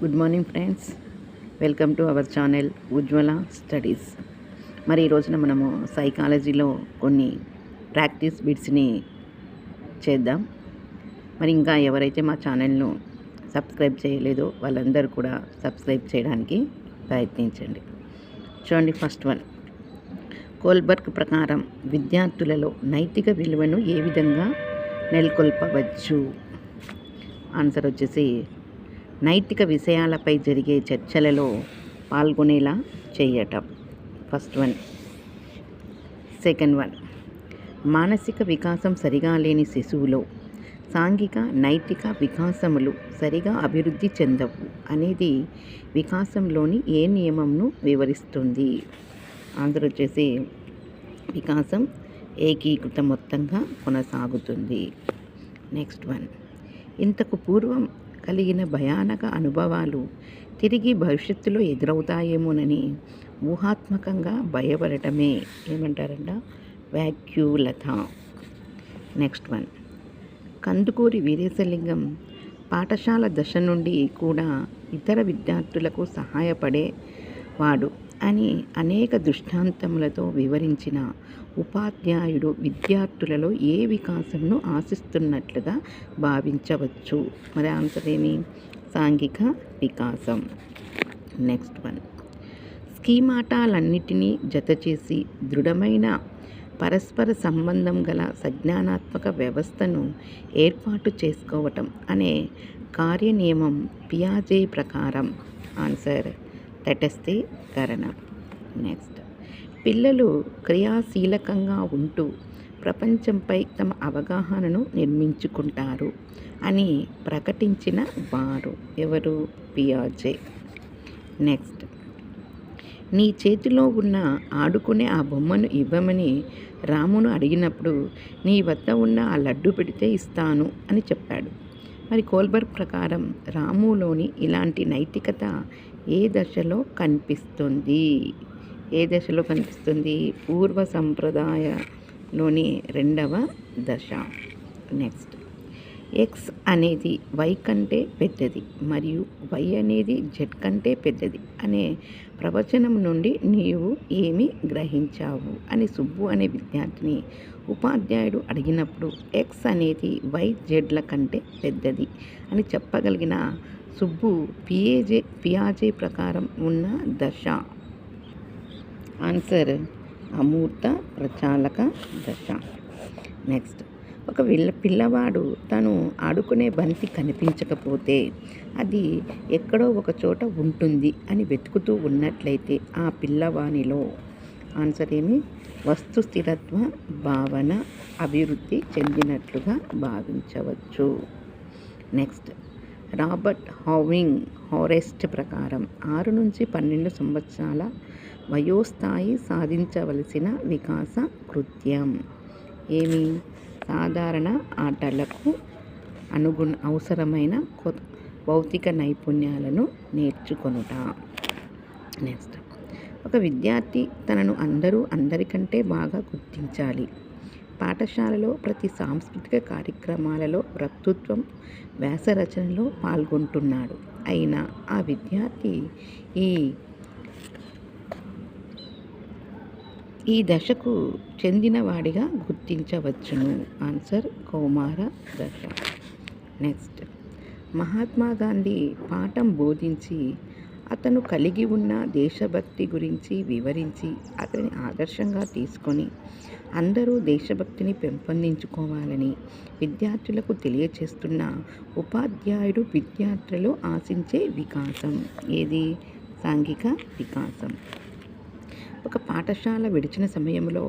Good morning friends welcome to our channel Ujwala studies మరి ఈ రోజున మనము సైకాలజీలో కొన్ని ప్రాక్టీస్ బిట్స్ని చేద్దాం. మరి ఇంకా ఎవరైతే మా ఛానల్ను సబ్స్క్రైబ్ చేయలేదో వాళ్ళందరూ కూడా సబ్స్క్రైబ్ చేయడానికి ప్రయత్నించండి. చూడండి ఫస్ట్ వన్ కోల్బర్గ్ ప్రకారం విద్యార్థులలో నైతిక విలువను ఏ విధంగా నెలకొల్పవచ్చు? ఆన్సర్ వచ్చేసి నైతిక విషయాలపై జరిగే చర్చలలో పాల్గొనేలా చేయటం. First one. Second one. మానసిక వికాసం సరిగా లేని శిశువులో సాంఘిక నైతిక వికాసములు సరిగా అభివృద్ధి చెందవు అనేది వికాసంలోని ఏ నియమంను వివరిస్తుంది? ఆంధ్ర వచ్చేసి వికాసం ఏకీకృత మొత్తంగా కొనసాగుతుంది. Next one. ఇంతకు పూర్వం కలిగిన భయానక అనుభవాలు తిరిగి భవిష్యత్తులో ఎదురవుతాయేమోనని ఊహాత్మకంగా భయపడటమే ఏమంటారంట వ్యాక్యూలత నెక్స్ట్ వన్. కందుకూరి వీరేశలింగం పాఠశాల దశ నుండి కూడా ఇతర విద్యార్థులకు సహాయపడేవాడు అని అనేక దృష్టాంతములతో వివరించిన ఉపాధ్యాయుడు విద్యార్థులలో ఏ వికాసంను ఆశిస్తున్నట్లుగా భావించవచ్చు. మరి ఆన్సర్ ఏమి? సాంఘిక వికాసం. Next one. స్కీమాటాలన్నిటినీ జతచేసి దృఢమైన పరస్పర సంబంధం గల సజ్ఞానాత్మక వ్యవస్థను ఏర్పాటు చేసుకోవటం అనే కార్యనియమం పియాజే ప్రకారం. ఆన్సర్ తటస్థీకరణ నెక్స్ట్ పిల్లలు క్రియాశీలకంగా ఉంటూ ప్రపంచంపై తమ అవగాహనను నిర్మించుకుంటారు అని ప్రకటించిన వారు ఎవరు? పియాజే నెక్స్ట్ నీ చేతిలో ఉన్న ఆడుకునే ఆ బొమ్మను ఇవ్వమని రామును అడిగినప్పుడు నీ వద్ద ఉన్న ఆ లడ్డు పెడితే ఇస్తాను అని చెప్పాడు. మరి కోల్బర్గ్ ప్రకారం రాములోని ఇలాంటి నైతికత ఏ దశలో కనిపిస్తుంది? ఏ దశలో కనిపిస్తుంది? పూర్వ సంప్రదాయలోని రెండవ దశ. నెక్స్ట్. ఎక్స్ అనేది వై కంటే పెద్దది మరియు వై అనేది జెడ్ కంటే పెద్దది అనే ప్రవచనం నుండి నీవు ఏమి గ్రహించావు అని సుబ్బు అనే విద్యార్థిని ఉపాధ్యాయుడు అడిగినప్పుడు ఎక్స్ అనేది వై జెడ్ల కంటే పెద్దది అని చెప్పగలిగిన సుబ్బు పిఏజే పియాజే ప్రకారం ఉన్న దశ. ఆన్సర్ అమూర్త ప్రచాలక దశ. నెక్స్ట్ ఒక పిల్ల పిల్లవాడు తను ఆడుకునే బంతి కనిపించకపోతే అది ఎక్కడో ఒక చోట ఉంటుంది అని వెతుకుతూ ఉన్నట్లయితే ఆ పిల్లవానిలో ఆన్సర్ ఏమి? వస్తు స్థిరత్వ భావన అభివృద్ధి చెందినట్లుగా భావించవచ్చు. నెక్స్ట్. రాబర్ట్ హౌవింగ్ హారెస్ట్ ప్రకారం ఆరు నుంచి పన్నెండు సంవత్సరాల వయోస్థాయి సాధించవలసిన వికాస కృత్యం. ఏమి? సాధారణ ఆటలకు అనుగుణ అవసరమైన కొ భౌతిక నైపుణ్యాలను నేర్చుకొనుట. నెక్స్ట్ ఒక విద్యార్థి తనను అందరూ అందరికంటే బాగా గుర్తించాలి. పాఠశాలలో ప్రతి సాంస్కృతిక కార్యక్రమాలలో వక్తృత్వం వ్యాసరచనలో పాల్గొంటున్నాడు. అయినా ఆ విద్యార్థి ఈ ఈ దశకు చెందినవాడిగా గుర్తించవచ్చును. ఆన్సర్ కౌమార దశ. నెక్స్ట్. మహాత్మా గాంధీ పాఠం బోధించి అతను కలిగి ఉన్న దేశభక్తి గురించి వివరించి అతని ఆదర్శంగా తీసుకొని అందరూ దేశభక్తిని పెంపొందించుకోవాలని విద్యార్థులకు తెలియచేస్తున్న ఉపాధ్యాయుడు విద్యార్థులు ఆశించే వికాసం. ఏది? సాంఘిక వికాసం. ఒక పాఠశాల విడిచిన సమయంలో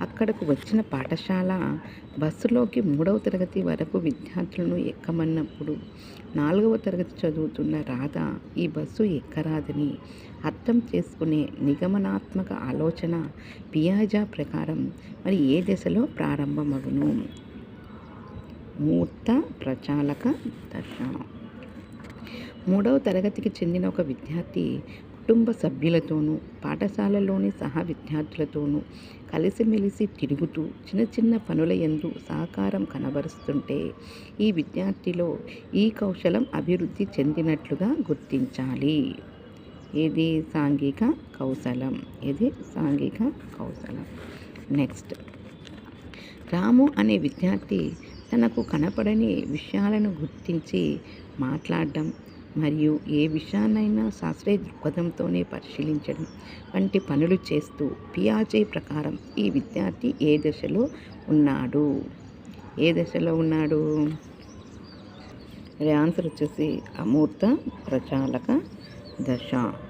అక్కడకు వచ్చిన పాఠశాల బస్సులోకి మూడవ తరగతి వరకు విద్యార్థులను ఎక్కమన్నప్పుడు నాలుగవ తరగతి చదువుతున్న రాధ ఈ బస్సు ఎక్కరాదని అర్థం చేసుకునే నిగమనాత్మక ఆలోచన పియాజా ప్రకారం మరి ఏ దశలో ప్రారంభమగును? మూర్త ప్రచాలక దశ మూడవ తరగతికి చెందిన ఒక విద్యార్థి కుటుంబ సభ్యులతోనూ పాఠశాలలోని సహ విద్యార్థులతోనూ కలిసిమెలిసి తిరుగుతూ చిన్న చిన్న పనుల ఎందు సహకారం కనబరుస్తుంటే ఈ విద్యార్థిలో ఈ కౌశలం అభివృద్ధి చెందినట్లుగా గుర్తించాలి. ఇది సాంఘిక కౌశలం? ఇది సాంఘిక కౌశలం? నెక్స్ట్. రాము అనే విద్యార్థి తనకు కనపడని విషయాలను గుర్తించి మాట్లాడడం మరియు ఏ విషయాన్నైనా శాస్త్రీయ దృక్పథంతోనే పరిశీలించడం వంటి పనులు చేస్తూ పియాజే ప్రకారం ఈ విద్యార్థి ఏ దశలో ఉన్నాడు? ఏ దశలో ఉన్నాడు? ఆన్సర్ వచ్చేసి అమూర్త ప్రచాలక దశ.